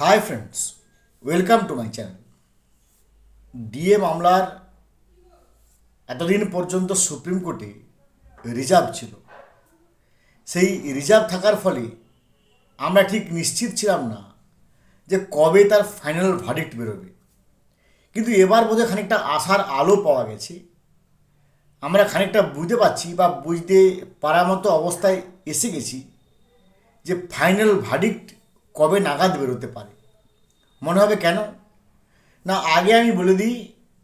Hi friends welcome to my channel DA মামলার এতদিন পর্যন্ত সুপ্রিম কোর্টে রিজার্ভ ছিল। সেই রিজার্ভ থাকার ফলে আমরা ঠিক নিশ্চিত ছিলাম না যে কবে তার ফাইনাল ভার্ডিক্ট বেরোবে। কিন্তু এবার বোধহয় খানিকটা আশার আলো পাওয়া গেছে। আমরা খানিকটা বুঝতে পারছি বা বুঝতে পারার মতো অবস্থায় এসে গেছি যে ফাইনাল ভার্ডিক্ট কবে নাগাদ বেরোতে পারে? মনে হবে কেন? না, আগে আমি বলে দিই,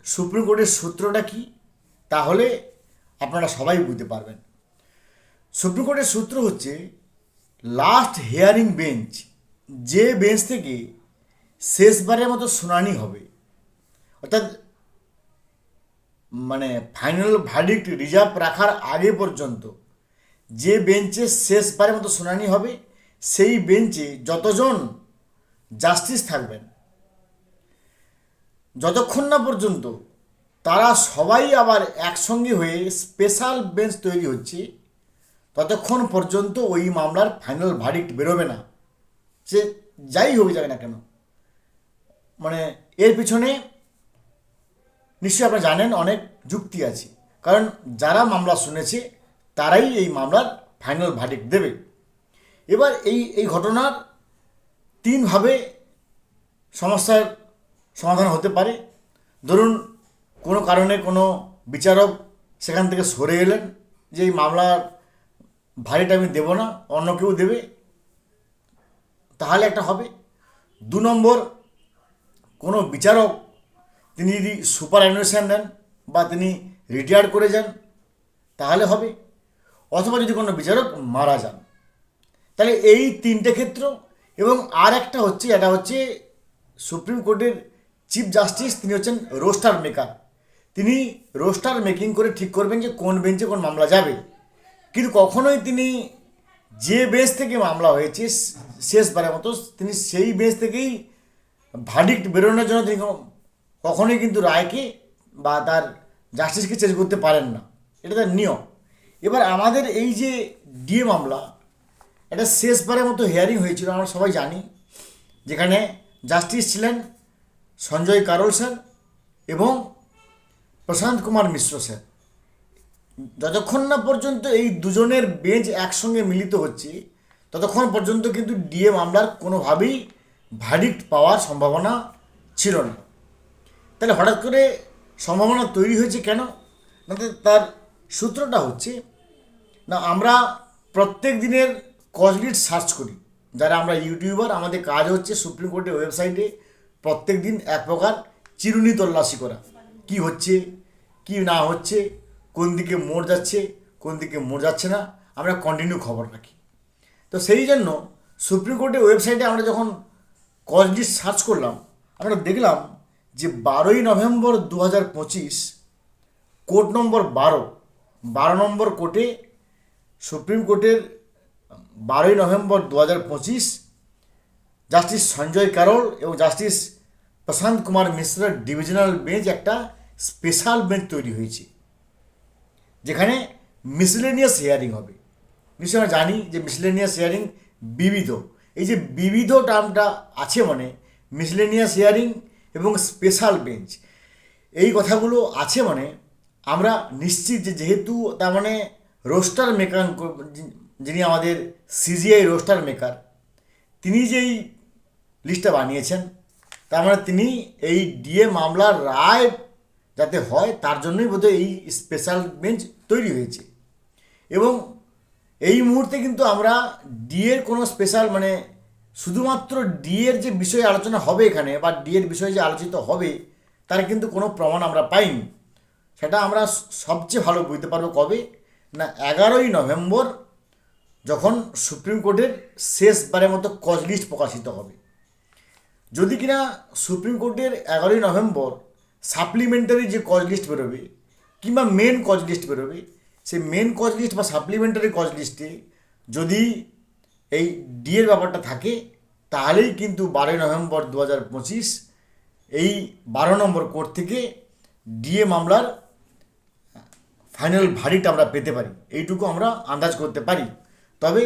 সুপ্রিম কোর্টের সূত্রটা কি? তাহলে আপনারা সবাই বুঝতে পারবেন। সুপ্রিম কোর্টের সূত্র হচ্ছে লাস্ট হেয়ারিং বেঞ্চ যে বেঞ্চ থেকে শেষবারের মতো শুনানি হবে, অর্থাৎ মানে ফাইনাল ভার্ডিক্ট রিজার্ভ রাখার আগে পর্যন্ত যে বেঞ্চে শেষবারের মতো শুনানি হবে সেই বেঞ্চে যতজন জাস্টিস থাকবেন, যতক্ষণ না পর্যন্ত তারা সবাই আবার একসঙ্গে হয়ে স্পেশাল বেঞ্চ তৈরি হচ্ছে, ততক্ষণ পর্যন্ত ওই মামলার ফাইনাল ভার্ডিক্ট বেরোবে না। সে যাই হোক যাবে না কেন মানে এর পিছনে নিশ্চয়ই আপনারা জানেন অনেক যুক্তি আছে, কারণ যারা মামলা শুনেছে তারাই এই মামলার ফাইনাল ভার্ডিক্ট দেবে। এবার এই এই ঘটনার তিনভাবে সমস্যার সমাধান হতে পারে। ধরুন, কোনো কারণে কোনো বিচারক সেখান থেকে সরে এলেন যে এই মামলার ভারিটা আমি দেবো না, অন্য কেউ দেবে, তাহলে একটা হবে। দু নম্বর, কোনো বিচারক তিনি যদি সুপার অ্যানুয়েশন নেন বা তিনি রিটায়ার করে যান, তাহলে হবে। অথবা যদি কোনো বিচারক মারা যান তাহলে এই তিনটে ক্ষেত্র এবং আর একটা হচ্ছে, এটা হচ্ছে সুপ্রিম কোর্টের চিফ জাস্টিস, তিনি হচ্ছেন রোস্টার মেকার। তিনি রোস্টার মেকিং করে ঠিক করবেন যে কোন বেঞ্চে কোন মামলা যাবে। কিন্তু কখনোই তিনি যে বেঞ্চ থেকে মামলা হয়েছে, শেষবারের মতো তিনি সেই বেঞ্চ থেকেই ভার্ডিক্ট বেরোনোর জন্য তিনি কখনোই কিন্তু রায়কে বা তার জাস্টিসকে চেঞ্জ করতে পারেন না। এটা তার নিয়ম। এবার আমাদের এই যে ডিএ মামলা এটা শেষবারের মতো হিয়ারিং হয়েছিল, আমরা সবাই জানি। যেখানে জাস্টিস ছিলেন সঞ্জয় কারোল স্যার এবং প্রশান্ত কুমার মিশ্র স্যার। যতক্ষণ না পর্যন্ত এই দুজনের বেঞ্চ একসঙ্গে মিলিত হচ্ছে, ততক্ষণ পর্যন্ত কিন্তু ডিএ মামলার কোনোভাবেই ভার্ডিক্ট পাওয়ার সম্ভাবনা ছিল না। তাহলে হঠাৎ করে সম্ভাবনা তৈরি হয়েছে কেন? না, তার সূত্রটা হচ্ছে, না, আমরা প্রত্যেক দিনের কজলিট সার্চ করি। যারা আমরা ইউটিউবার আমাদের কাজ হচ্ছে সুপ্রিম কোর্টের ওয়েবসাইটে প্রত্যেক দিন এক প্রকার চিরুনি তল্লাশি করা। কি হচ্ছে, কি না হচ্ছে, কোন দিকে মোড় যাচ্ছে, কোন দিকে মোড় যাচ্ছে না, আমরা কন্টিনিউ খবর রাখি। তো সেই জন্য সুপ্রিম কোর্টের ওয়েবসাইটে আমরা যখন কজ লিস্ট সার্চ করলাম, আমরা দেখলাম যে বারোই নভেম্বর দু হাজার পঁচিশ, কোর্ট নম্বর বারো বারো নম্বর কোর্টে সুপ্রিম কোর্টের বারোই নভেম্বর দু পঁচিশ, জাস্টিস সঞ্জয় কারোল এবং জাস্টিস প্রশান্ত কুমার মিশ্রের ডিভিশনাল বেঞ্চ একটা স্পেশাল বেঞ্চ তৈরি হয়েছে, যেখানে মিসলেনিয়াস হিয়ারিং হবে। নিশ্চয়ই আমরা জানি যে মিসলেনিয়াস হিয়ারিং বিবিধ। এই যে বিবিধ টার্মটা আছে মানে মিসলেনিয়াস হিয়ারিং এবং স্পেশাল বেঞ্চ। এই কথাগুলো আছে মানে আমরা নিশ্চিত যে যেহেতু তার মানে রোস্টার মেকার যিনি আমাদের সিজিআই রোস্টার মেকার তিনি যেই লিস্টটা বানিয়েছেন, তার মানে তিনি এই ডিএ মামলার রায় যাতে হয়, তার জন্যই বোধহয় এই স্পেশাল বেঞ্চ তৈরি হয়েছে। এবং এই মুহূর্তে কিন্তু আমরা ডিএর কোনো স্পেশাল মানে শুধুমাত্র ডিএর যে বিষয়ে আলোচনা হবে এখানে বা ডিএর বিষয়ে যে আলোচিত হবে, তার কিন্তু কোনো প্রমাণ আমরা পাইনি। সেটা আমরা সবচেয়ে ভালো বুঝতে পারব কবে? না, এগারোই নভেম্বর যখন সুপ্রিম কোর্টের শেষবারের মতো কজ লিস্ট প্রকাশিত হবে। যদি কিনা সুপ্রিম কোর্টের এগারোই নভেম্বর সাপ্লিমেন্টারি যে কজ লিস্ট বেরোবে, কিংবা মেন কজ লিস্ট বেরোবে, সেই মেন কজ লিস্ট বা সাপ্লিমেন্টারি কজ লিস্টে যদি এই ডিএর ব্যাপারটা থাকে, তাহলেই কিন্তু বারোই নভেম্বর দু হাজার পঁচিশ এই বারো নম্বর কোর্ট থেকে ডিএ মামলার ফাইনাল ভারিটা আমরা পেতে পারি। এইটুকু আমরা আন্দাজ করতে পারি। তবে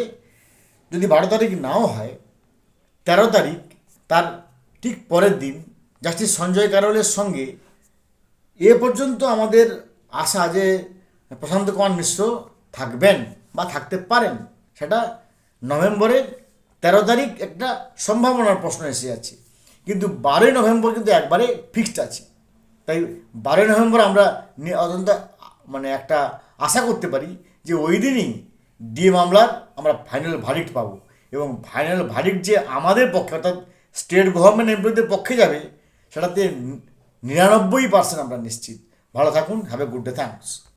যদি বারো তারিখ নাও হয়, তেরো তারিখ তার ঠিক পরের দিন জাস্টিস সঞ্জয় কারোলের সঙ্গে এ পর্যন্ত আমাদের আশা যে প্রশান্ত কুমার মিশ্র থাকবেন বা থাকতে পারেন, সেটা নভেম্বরের তেরো তারিখ একটা সম্ভাবনার প্রশ্ন এসে যাচ্ছে কিন্তু বারোই নভেম্বর কিন্তু একবারে ফিক্সড আছে। তাই বারোই নভেম্বর আমরা অত্যন্ত মানে একটা আশা করতে পারি যে ওই দিনই ডিএ মামলার আমরা ফাইনাল ভার্ডিক্ট পাবো। এবং ফাইনাল ভার্ডিক্ট যে আমাদের পক্ষে, অর্থাৎ স্টেট গভর্নমেন্ট এমপ্লয়ীদের পক্ষে যাবে, সেটাতে নিরানব্বই পার্সেন্ট আমরা নিশ্চিত। ভালো থাকুন have a good day thanks